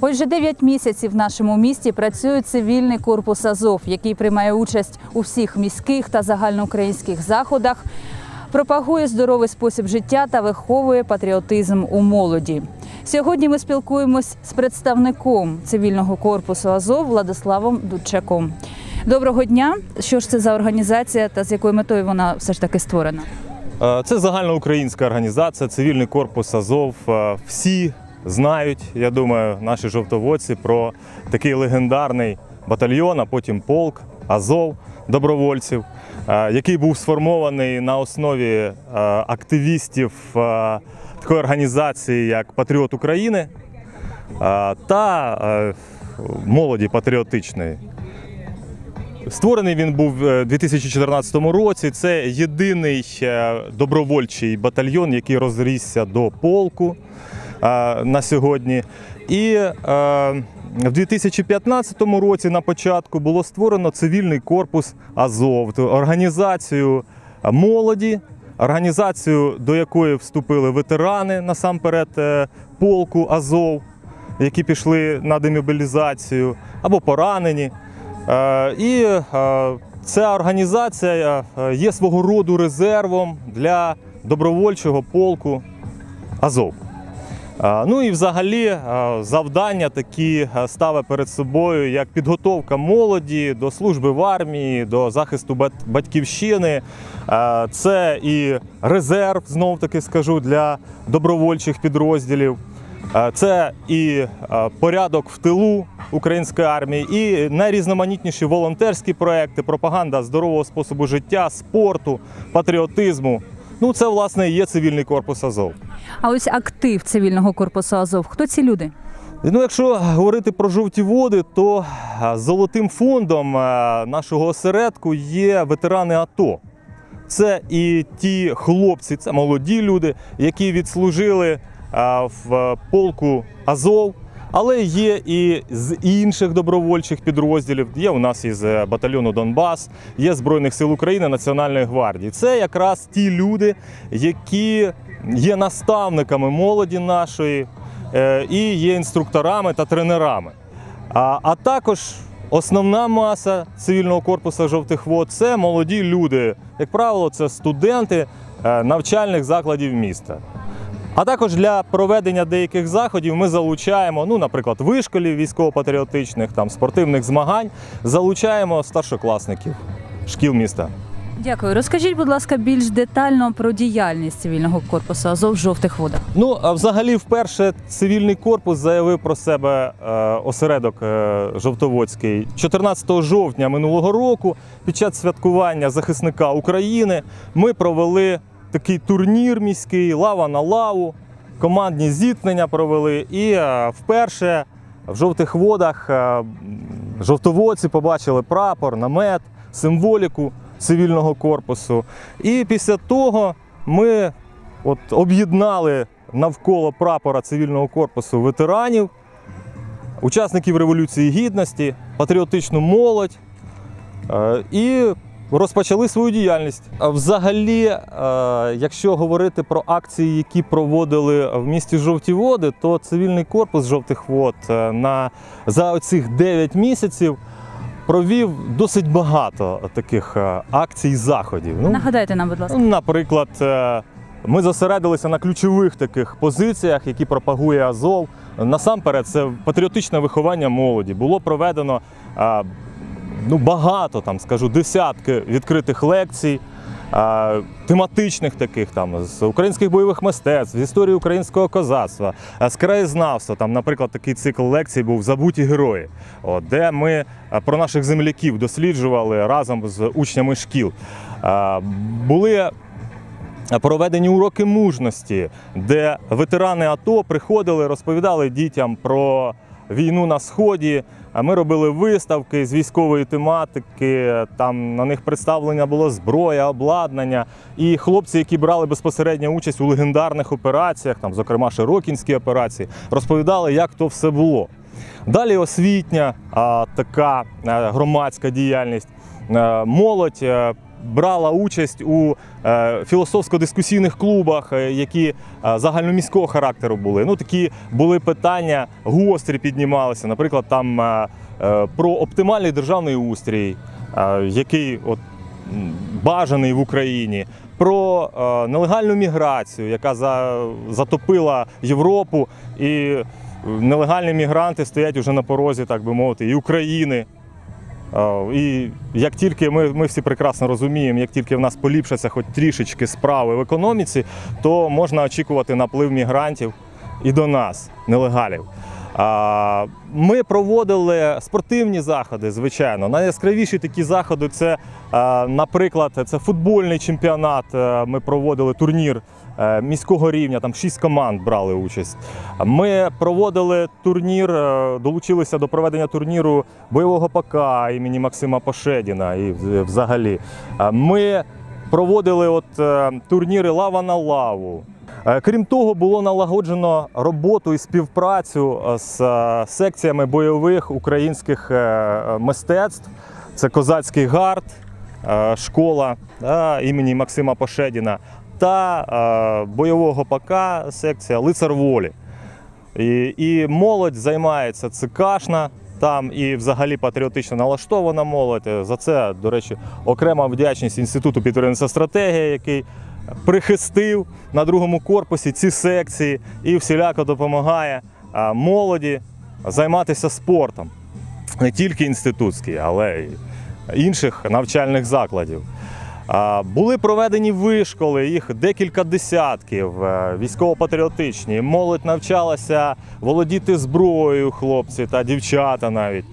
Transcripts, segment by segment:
Ось вже 9 місяців в нашому місті працює цивільний корпус Азов, який приймає участь у всіх міських та загальноукраїнських заходах, пропагує здоровий спосіб життя та виховує патріотизм у молоді. Сьогодні ми спілкуємось з представником цивільного корпусу Азов Владиславом Дудчаком. Доброго дня! Що ж це за організація та з якою метою вона все ж таки створена? Е, Це загальноукраїнська організація, цивільний корпус Азов. Е, Всі знають, я думаю, наші жовтоводці про такий легендарний батальйон, а потім полк Азов добровольців, е, який був сформований на основі е, активістів е, такої організації, як Патріот України та молоді патріотичної. Створений він був у 2014 році. Це єдиний добровольчий батальйон, який розрісся до полку на сьогодні. І е, в 2015 році на початку було створено цивільний корпус Азов, організацію молоді, організацію, до якої вступили ветерани насамперед е, полку Азов, які пішли на демобілізацію або поранені. Е, І ця організація є свого роду резервом для добровольчого полку Азов. Е, Ну і взагалі е, завдання такі е, ставить перед собою як підготовка молоді до служби в армії, до захисту батьківщини. Це і резерв, знов таки скажу, для добровольчих підрозділів. Це і порядок в тилу української армії, і найрізноманітніші волонтерські проекти, пропаганда здорового способу життя, спорту, патріотизму. Ну, це власне і є цивільний корпус Азов. А ось актив цивільного корпусу Азов. Хто ці люди? Ну, якщо говорити про жовті води, то е, золотим фондом е, нашого осередку є ветерани АТО. Це і ті хлопці, це молоді люди, які відслужили е, в полку Азов. Але є і з інших добровольчих підрозділів. Є у нас із е, батальйону Донбас, є Збройних сил України, Національної гвардії. Це якраз ті люди, які є наставниками молоді нашої е, і є інструкторами та тренерами. А, а також основна маса цивільного корпусу жовтих вод це молоді люди. Як правило, це студенти е, навчальних закладів міста. А також для проведення деяких заходів ми залучаємо, ну, наприклад, вишколів військово-патріотичних, там спортивних змагань, залучаємо старшокласників шкіл міста. Дякую. Розкажіть, будь ласка, більш детально про діяльність цивільного корпусу Азов жовтих водах. Ну, взагалі, вперше цивільний корпус заявив про себе е, осередок е, Жовтоводський 14 жовтня минулого року. Під час святкування захисника України ми провели такий турнір міський, лава на лаву, командні зіткнення провели. І е, вперше в жовтих водах е, жовтоводці побачили прапор, намет, символіку цивільного корпусу. І після того ми от об'єднали навколо прапора цивільного корпусу ветеранів, учасників Революції Гідності, патріотичну молодь е, і розпочали свою діяльність. Взагалі, е, якщо говорити про акції, які проводили в місті Жовті Води, то цивільний корпус жовтих вод е, на, за оцих 9 місяців провів досить багато таких е, акцій, заходів. Ну, Нагадайте нам, будь ласка. Наприклад, ми зосередилися на ключових таких позиціях, які пропагує Азов. Насамперед, це патріотичне виховання молоді. Було проведено ну, багато, там, скажу, десятки відкритих лекцій, е, тематичних таких там з українських бойових мистецтв, з історії українського козацтва, з краєзнавства. Там, наприклад, такий цикл лекцій був Забуті герої, от, де ми про наших земляків досліджували разом з учнями шкіл. Е, Були проведені уроки мужності, де ветерани АТО приходили, розповідали дітям про війну на сході. Ми робили виставки з військової тематики. Там на них представлення було зброя, обладнання. І хлопці, які брали безпосередню участь у легендарних операціях, там, зокрема Широкінські операції, розповідали, як то все було. Далі освітня така е, громадська діяльність. Е, Молодь е, брала участь у е, філософсько-дискусійних клубах, е, які е, загальноміського характеру були. Ну, такі були питання, гострі піднімалися. Наприклад, там про оптимальний державний устрій, який от, бажаний в Україні, про нелегальну міграцію, яка за, затопила Європу, і нелегальні мігранти стоять уже на порозі, так би мовити, і України. Е, І як тільки ми, ми всі прекрасно розуміємо, як тільки в нас поліпшаться хоч трішечки справи в економіці, то можна очікувати наплив мігрантів і до нас, нелегалів. Ми проводили спортивні заходи, звичайно. Найяскравіші такі заходи це, наприклад, це футбольний чемпіонат. Е, Ми проводили турнір е, міського рівня, там шість команд брали участь. Ми проводили турнір, е, долучилися до проведення турніру бойового ПК імені Максима Пошедіна і взагалі. Е, Ми проводили от е, турніри лава на лаву. Е, Крім того, було налагоджено роботу і співпрацю е, з е, секціями бойових українських мистецтв. Це козацький гард, школа імені Максима Пошедіна та бойового ПК секція Лицар волі. І, і молодь займається цикашна там і взагалі патріотично налаштована молодь. За це, до речі, окрема вдячність Інституту підтримки стратегії, який прихистив на другому корпусі ці секції і всіляко допомагає молоді займатися спортом. Не тільки інститутський, але й інших навчальних закладів. Були проведені вишколи, їх декілька десятків, е, військово-патріотичні. Молодь навчалася володіти зброєю, хлопці та дівчата навіть,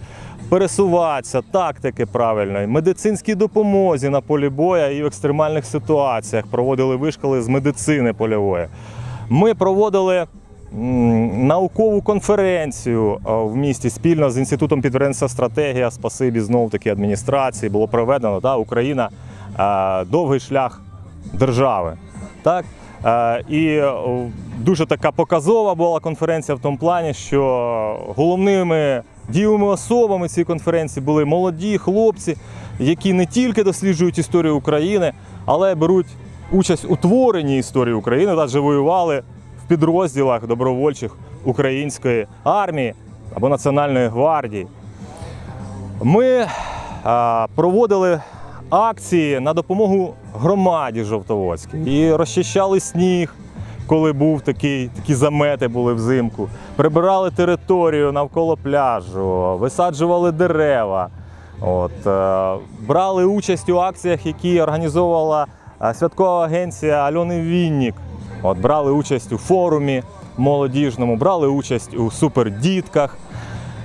пересуватися, тактики правильної, медицинській допомозі на полі боя і в екстремальних ситуаціях. Проводили вишколи з медицини польової. Ми проводили наукову конференцію е, в місті спільно з інститутом підприємства стратегія. Спасибі знов таки адміністрації. Було проведено да, Україна е, довгий шлях держави. Так? Е, І дуже така показова була конференція в тому плані, що головними дієвими особами цієї конференції були молоді хлопці, які не тільки досліджують історію України, але беруть участь у творенні історії України, адже воювали в підрозділах добровольчих української армії або Національної гвардії. Ми а, проводили акції на допомогу громаді Жовтоводській і розчищали сніг, коли був такий, такі замети були взимку. Прибирали територію навколо пляжу, висаджували дерева. От, е, брали участь у акціях, які організовувала е, святкова агенція Альони Віннік. От, брали участь у форумі молодіжному, брали участь у супердітках.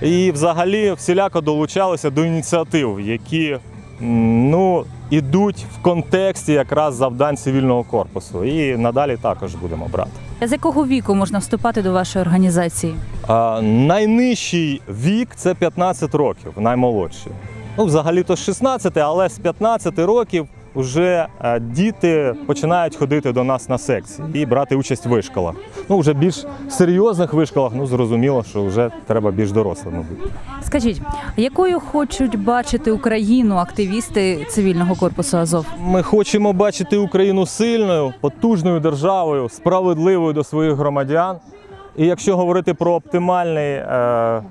І взагалі всіляко долучалися до ініціатив, які ну, ідуть в контексті якраз завдань цивільного корпусу. І надалі також будемо брати. З якого віку можна вступати до вашої організації? А, найнижчий вік це 15 років, наймолодший. Ну, взагалі-то з 16, але з 15 років вже е, діти починають ходити до нас на секції і брати участь в вишколах. Ну, вже більш серйозних вишколах, ну зрозуміло, що вже треба більш дорослими бути. Скажіть, якою хочуть бачити Україну активісти цивільного корпусу Азов? Ми хочемо бачити Україну сильною, потужною державою, справедливою до своїх громадян. І якщо говорити про оптимальний е,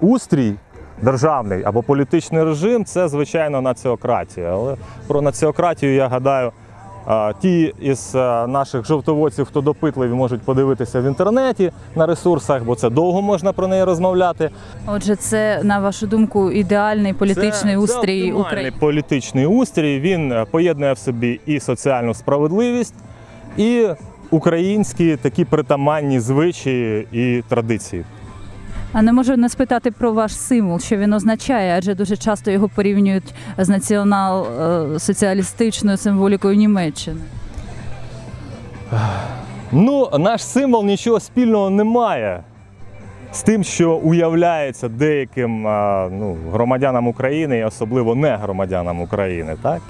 устрій державний або політичний режим, це звичайно націократія. Але про націократію я гадаю. Ті із наших жовтоводців, хто допитливі, можуть подивитися в інтернеті на ресурсах, бо це довго можна про неї розмовляти. Отже, це на вашу думку ідеальний політичний Це- устрій це України. політичний устрій. Він е, поєднує в собі і соціальну справедливість, і українські такі притаманні звичаї і традиції. А не можу не спитати про ваш символ, що він означає, адже дуже часто його порівнюють з націонал-соціалістичною символікою Німеччини. Ну, наш символ нічого спільного не має з тим, що уявляється деяким ну, громадянам України, і особливо не громадянам України. Так?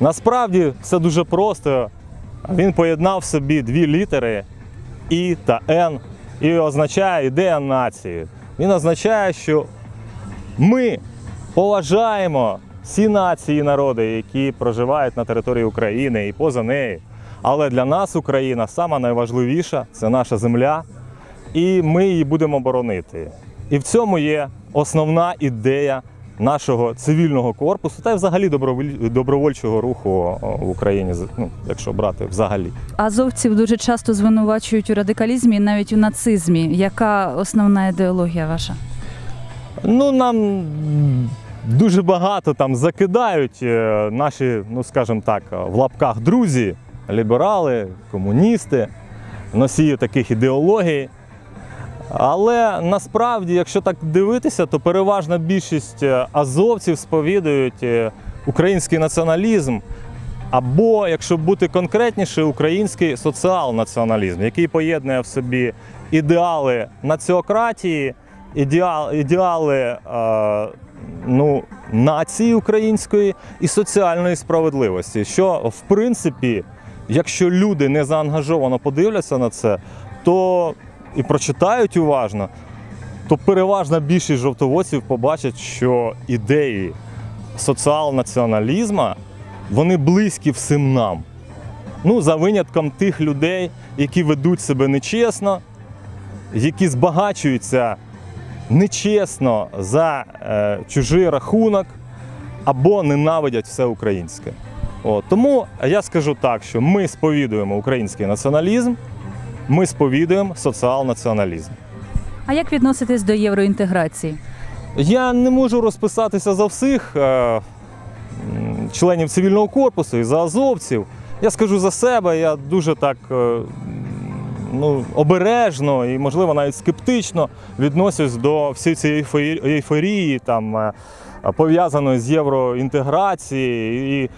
Насправді все дуже просто. Він поєднав собі дві літери І та Н і означає ідея нації. Він означає, що ми поважаємо всі нації і народи, які проживають на території України і поза нею. Але для нас Україна сама найважливіша це наша земля, і ми її будемо боронити. І в цьому є основна ідея нашого цивільного корпусу та й взагалі добровольчого руху в Україні, ну, якщо брати взагалі. Азовців дуже часто звинувачують у радикалізмі і навіть у нацизмі. Яка основна ідеологія ваша? Ну, нам дуже багато там закидають е, наші, ну скажімо так, в лапках друзі, ліберали, комуністи, носії таких ідеологій. Але насправді, якщо так дивитися, то переважна більшість е, азовців сповідують е, український націоналізм. Або, якщо бути конкретніше, український соціал-націоналізм, який поєднує в собі ідеали націократії, ідеал, ідеали е, ну, нації української і соціальної справедливості. Що, в принципі, якщо люди не заангажовано подивляться на це, то і прочитають уважно, то переважна більшість жовтоводців побачать, що ідеї соціал-націоналізму вони близькі всім нам. Ну, за винятком тих людей, які ведуть себе нечесно, які збагачуються нечесно за е, чужий рахунок або ненавидять все українське. От. Тому я скажу так, що ми сповідуємо український націоналізм, ми сповідуємо соціал-націоналізм. А як відноситесь до євроінтеграції? Я не можу розписатися за всіх е, членів цивільного корпусу і за азовців. Я скажу за себе, я дуже так е, ну, обережно і, можливо, навіть скептично відносюсь до всієї цієї ейфорії- ейфорії, там, е, пов'язаної з євроінтеграцією. І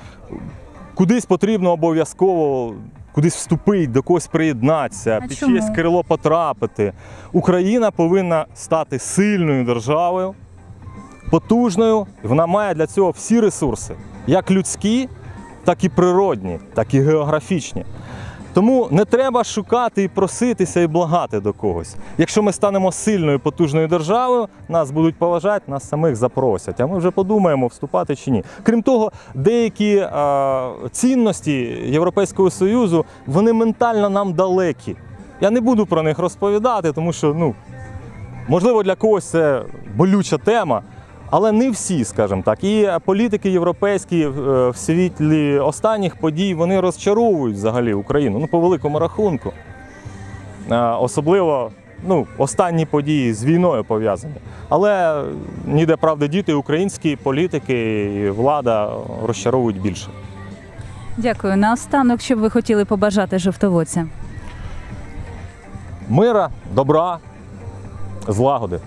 кудись потрібно обов'язково кудись вступити, до когось приєднатися, А під чому? чиєсь крило потрапити. Україна повинна стати сильною державою, потужною. Вона має для цього всі ресурси, як людські, так і природні, так і географічні. Тому не треба шукати і проситися і благати до когось. Якщо ми станемо сильною, потужною державою, нас будуть поважати, нас самих запросять. А ми вже подумаємо, вступати чи ні. Крім того, деякі е, цінності Європейського Союзу вони ментально нам далекі. Я не буду про них розповідати, тому що ну, Можливо, для когось це болюча тема, але не всі, скажімо так. І політики європейські е, в світлі останніх подій вони розчаровують взагалі Україну, ну по великому рахунку. Е, Особливо ну, останні події з війною пов'язані. Але ніде правди діти, українські політики і влада розчаровують більше. Дякую. Наостанок, що б ви хотіли побажати жовтоводцям? Мира, добра, злагоди.